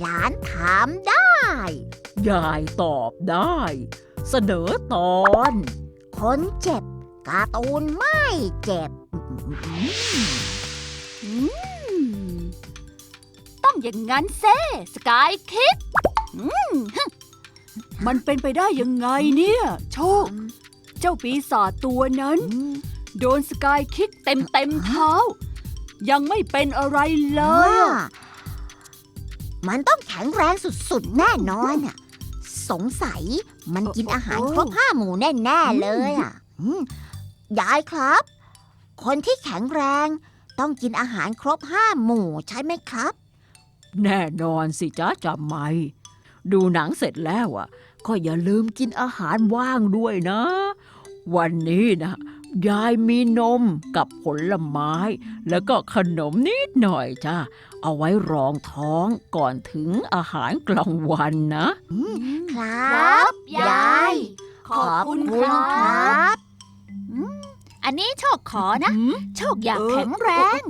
หลานถามได้ ยายตอบได้ เสนอตอน คนเจ็บการ์ตูนไม่เจ็บ ต้องอย่างนั้นเซ่สกายคิดมันเป็นไปได้ยังไงเนี่ย โชค เจ้าปีศาจตัวนั้น โดนสกายคิกเต็มเต็มเท้า ยังไม่เป็นอะไรเลย มันต้องแข็งแรงสุดๆ แน่นอนอะสงสัยมันกินอาหารครบห้าหมู่แน่ๆเลยอะอืมยายครับ คนที่แข็งแรงต้องกินอาหารครบห้าหมู่ใช่ไหมครับ แน่นอนสิจ้าจำไหม ดูหนังเสร็จแล้วอะ ก็อย่าลืมกินอาหารว่างด้วยนะ วันนี้นะยายมีนมกับผลไม้ แล้วก็ขนมนิดหน่อยจ้า เอาไว้รองท้องก่อนถึงอาหารกลางวันนะ ครับ ยาย ขอบคุณครับอันนี้โชคขอนะหืมโชคอยากเออแข็งแรง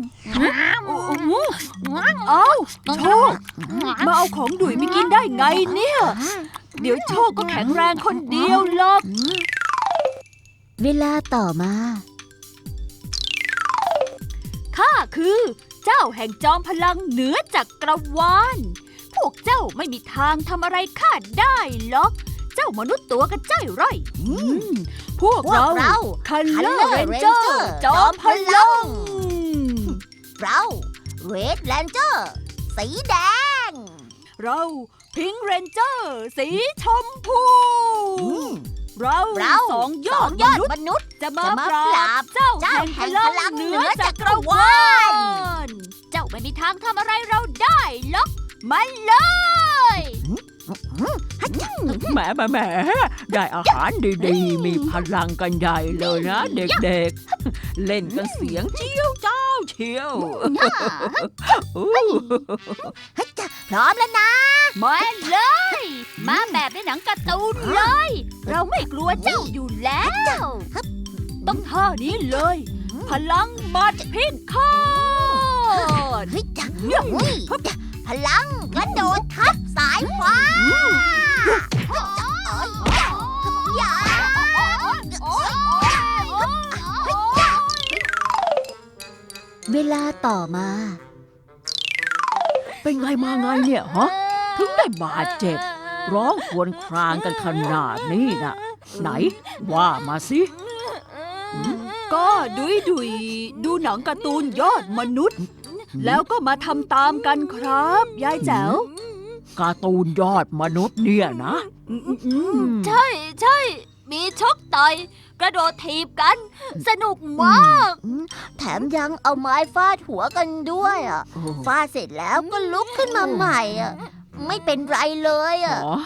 โอ้โหเอ้าโชค มาเอาของดุยไม่กินได้ไงเนี่ย เดี๋ยวโชคก็แข็งแรงคนเดียวหรอก เวลาต่อมา ข้าคือ เจ้าแห่งจอมพลังเหนือจักรวาล พวกเจ้าไม่มีทางทำอะไรข้าได้หรอก เจ้ามนุษย์ตัวกระจ้อยร่อยพวกพวกเราเรา คันเลอ Color ร์เรนเจอ Ranger ร์จอมพลัง เราเรดแลนเจอร์ สีแดง เราพิงเรนเจอร์ สีชมพู เราเราสองยสออดงมยอดนุษย์มนุษย์ จะมาจะมาปราปราบบเจ้าเจ้าแห่งแห่พงลัพงลังเหนืเหนืออจัจักกรรวาวาลลเจ้าไม่มีทางทำอะไรเราได้หรอกมาเลยแหมแหมแหมได้อาหารดีๆ มีพลังกันใหญ่เลยนะ เด็กๆ เล่นกันเสียงเจียวเจ้าเชียวอู้พร้อมแล้วนะมาเลย มาแบบในหนังการ์ตูนเลย เราไม่กลัวเจ้าอยู่แล้ว ต้องท่านี้เลย พลังหมัดพิฆาตเฮ้ยจ้ะเฮ้ยจ้ะพลังกระโดดทับสายฟ้าอย่าเวลาต่อมา เป็นไงมาไงเนี่ยฮะ ถึงได้บาดเจ็บ ร้องครวญครางกันขนาดนี้นะไหนว่ามาสิก็ดุยดุยดูหนังการ์ตูนยอดมนุษย์ แล้วก็มาทำตามกันครับ ยายแจ๋วการ์ตูนยอดมนุษย์เนี่ยนะอืมอืมอืมใช่ใช่มีชกต่อย กระโดดถีบกัน สนุกมาก แถมยังเอาไม้ฟาดหัวกันด้วยอะฟาดเสร็จแล้วก็ลุกขึ้นมาใหม่อะ ไม่เป็นไรเลยอะอ๋อ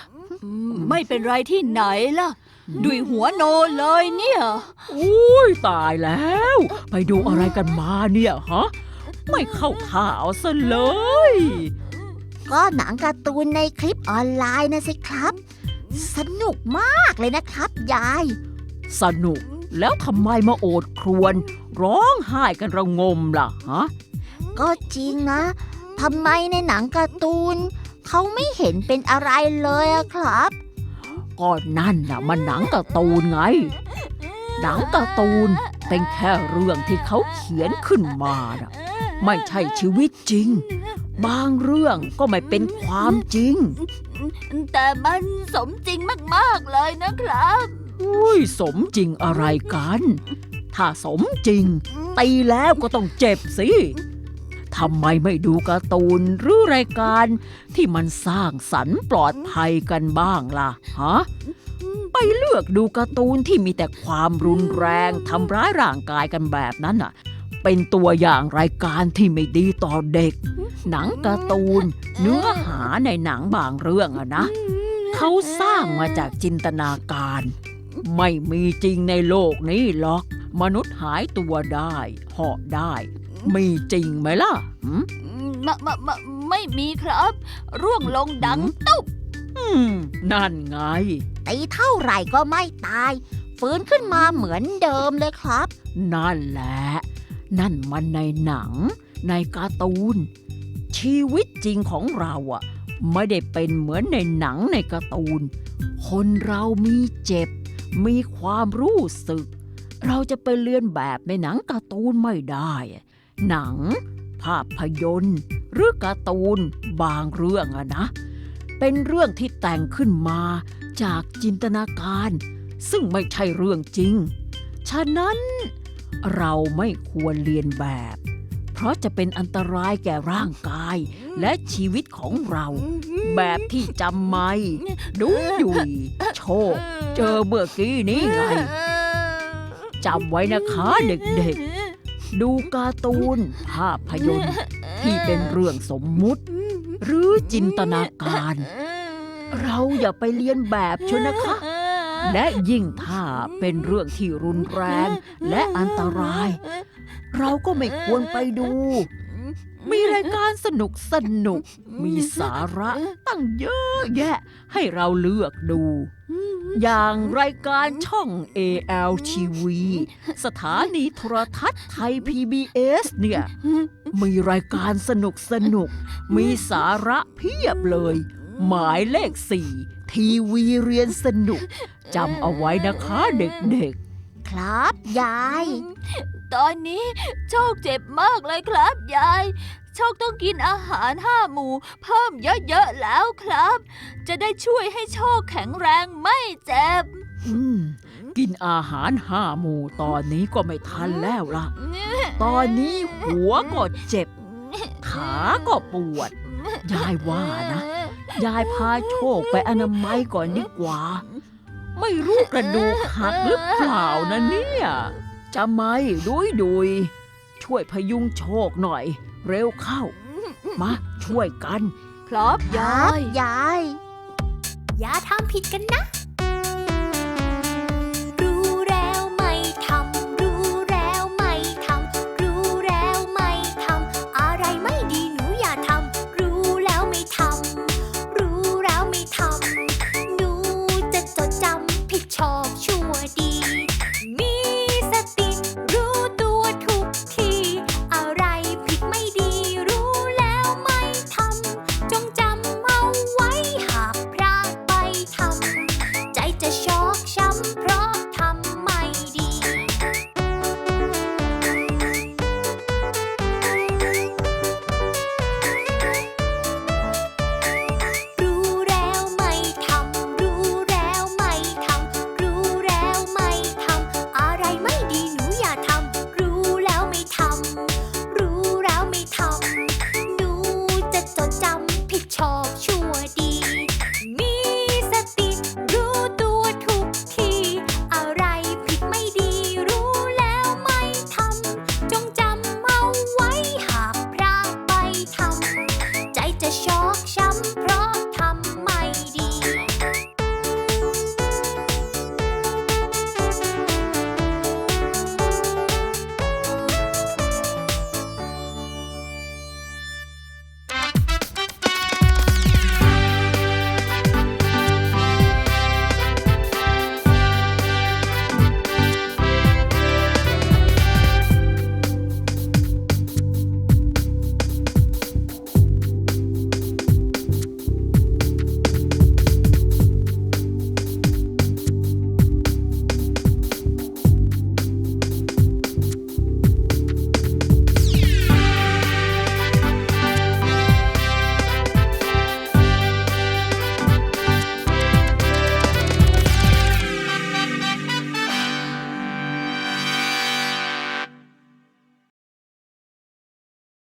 มไม่เป็นไรที่ไหนล่ะดุยหัวโนเลยเนี่ย อุ้ยตายแล้ว ไปดูอะไรกันมาเนี่ยฮะ ไม่เข้าท่าเอาซะเลย ก็หนังการ์ตูนในคลิปออนไลน์นะสิครับ สนุกมากเลยนะครับ ยาย สนุกแล้วทำไมมาโอดครวญร้องไห้กันระงมล่ะฮะ ก็จริงนะทำไมในหนังการ์ตูน เขาไม่เห็นเป็นอะไรเลยอะครับ ก็นั่นน่ะมันหนังการ์ตูนไง หนังการ์ตูนเป็นแค่เรื่องที่เขาเขียนขึ้นมาน่ะไม่ใช่ชีวิตจริง บางเรื่องก็ไม่เป็นความจริง แต่มันสมจริงมากๆเลยนะครับอุ้ยสมจริงอะไรกัน ถ้าสมจริงตีแล้วก็ต้องเจ็บสิ ทำไมไม่ดูการ์ตูนหรือรายการที่มันสร้างสรรค์ปลอดภัยกันบ้างล่ะฮะไปเลือกดูการ์ตูนที่มีแต่ความรุนแรงทำร้ายร่างกายกันแบบนั้นน่ะ เป็นตัวอย่างรายการที่ไม่ดีต่อเด็ก หนังการ์ตูน เนื้อหาในหนังบางเรื่องอะนะ เขาสร้างมาจากจินตนาการ ไม่มีจริงในโลกนี้หรอก มนุษย์หายตัวได้เหาะได้ มีจริงไหมล่ะหืมมะมะมะไม่มีครับ ร่วงลงดังตุ๊บอืมนั่นไง ตีเท่าไหร่ก็ไม่ตาย ฟื้นขึ้นมาเหมือนเดิมเลยครับ นั่นแหละ นั่นมันในหนัง ในการ์ตูน ชีวิตจริงของเราอะไม่ได้เป็นเหมือนในหนังในการ์ตูน คนเรามีเจ็บ มีความรู้สึก เราจะไปเลียนแบบในหนังการ์ตูนไม่ได้อะ หนัง ภาพยนตร์ หรือการ์ตูนบางเรื่องอะนะ เป็นเรื่องที่แต่งขึ้นมาจากจินตนาการ ซึ่งไม่ใช่เรื่องจริง ฉะนั้นเราไม่ควรเรียนแบบ เพราะจะเป็นอันตรายแก่ร่างกาย และชีวิตของเรา แบบที่จำไม่ ดูดุยโชค เจอเมื่อกี้นี้ไงจำไว้นะคะเด็กๆ ดูการ์ตูน ภาพยนตร์ ที่เป็นเรื่องสมมุติ หรือจินตนาการ เราอย่าไปเรียนแบบชนนะคะ และยิ่งถ้าเป็นเรื่องที่รุนแรงและอันตราย เราก็ไม่ควรไปดู มีรายการสนุกสนุก มีสาระตั้งเยอะแยะ ให้เราเลือกดู อย่างรายการช่อง ALTV สถานีโทรทัศน์ไทย PBS เนี่ย มีรายการสนุกสนุก มีสาระเพียบเลย หมายเลขสี่ทีวีเรียนสนุกจำเอาไว้นะคะเด็กครับยาย ตอนนี้โชคเจ็บมากเลยครับยาย โชคต้องกินอาหารห้าหมู่ เพิ่มเยอะๆแล้วครับ จะได้ช่วยให้โชคแข็งแรงไม่เจ็บ อืม กินอาหารห้าหมู่ตอนนี้ก็ไม่ทันแล้วล่ะ ตอนนี้หัวก็เจ็บ ขาก็ปวด ยายว่านะ ยายพาโชคไปอนามัยก่อนดีกว่า ไม่รู้กระดูกหักหรือเปล่านะเนี่ย จะไม่ดุยดุยช่วยพยุงโชคหน่อย เร็วเข้า มา ช่วยกัน ครับคยารับยยาย อย่าทำผิดกันนะ